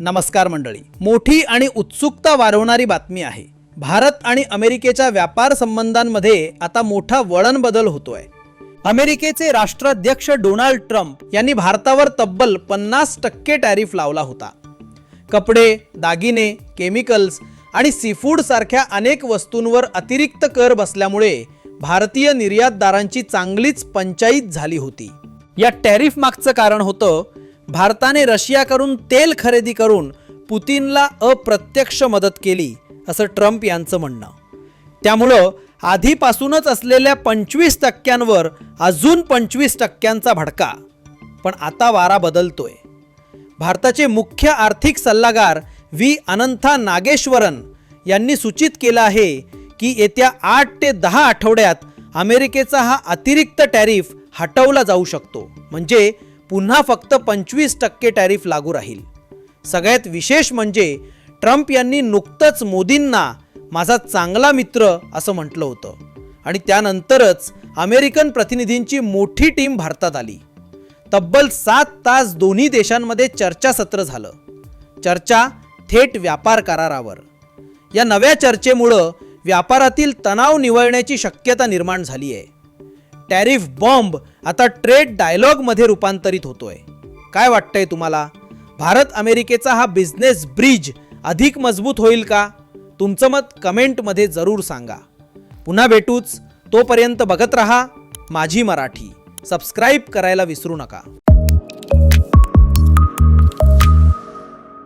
नमस्कार मंडळी. मोठी आणि उत्सुकता वाढवणारी बातमी आहे. भारत आणि अमेरिकेच्या व्यापार संबंधांमध्ये आता मोठा वळण बदल होतोय. अमेरिकेचे राष्ट्राध्यक्ष डोनाल्ड ट्रम्प यांनी भारतावर तब्बल पन्नास टक्के टॅरिफ लावला होता. कपडे दागिने केमिकल्स आणि सीफूड सारख्या अनेक वस्तूंवर अतिरिक्त कर बसल्यामुळे भारतीय निर्यातदारांची चांगलीच पंचाईत झाली होती. या टॅरिफ मागचं कारण होतं भारताने रशियाकडून तेल खरेदी करून पुतीनला अप्रत्यक्ष मदत केली असं ट्रम्प यांचं म्हणणं. त्यामुळं आधीपासूनच असलेल्या पंचवीस टक्क्यांवर अजून पंचवीस टक्क्यांचा भडका. पण आता वारा बदलतोय. भारताचे मुख्य आर्थिक सल्लागार व्ही. अनंथा नागेश्वरन यांनी सूचित केलं आहे की येत्या आठ ते दहा आठवड्यात अमेरिकेचा हा अतिरिक्त टॅरिफ हटवला जाऊ शकतो. म्हणजे पुन्हा फक्त पंचवीस टक्के टॅरिफ लागू राहील. सगळ्यात विशेष म्हणजे ट्रम्प यांनी नुकतंच मोदींना माझा चांगला मित्र असं म्हटलं होतं. आणि त्यानंतरच अमेरिकन प्रतिनिधींची मोठी टीम भारतात आली. तब्बल सात तास दोन्ही देशांमध्ये चर्चासत्र झालं. चर्चा थेट व्यापार करारावर. या नव्या चर्चेमुळं व्यापारातील तणाव निवळण्याची शक्यता निर्माण झाली आहे टॅरिफ बॉम्ब आता ट्रेड डायलॉगमध्ये रूपांतरित होतोय. काय वाटतंय तुम्हाला? भारत अमेरिकेचा हा बिझनेस ब्रिज अधिक मजबूत होईल का? तुमचं मत कमेंटमध्ये जरूर सांगा. पुन्हा भेटूच. तोपर्यंत बघत रहा माझी मराठी. सबस्क्राईब करायला विसरू नका.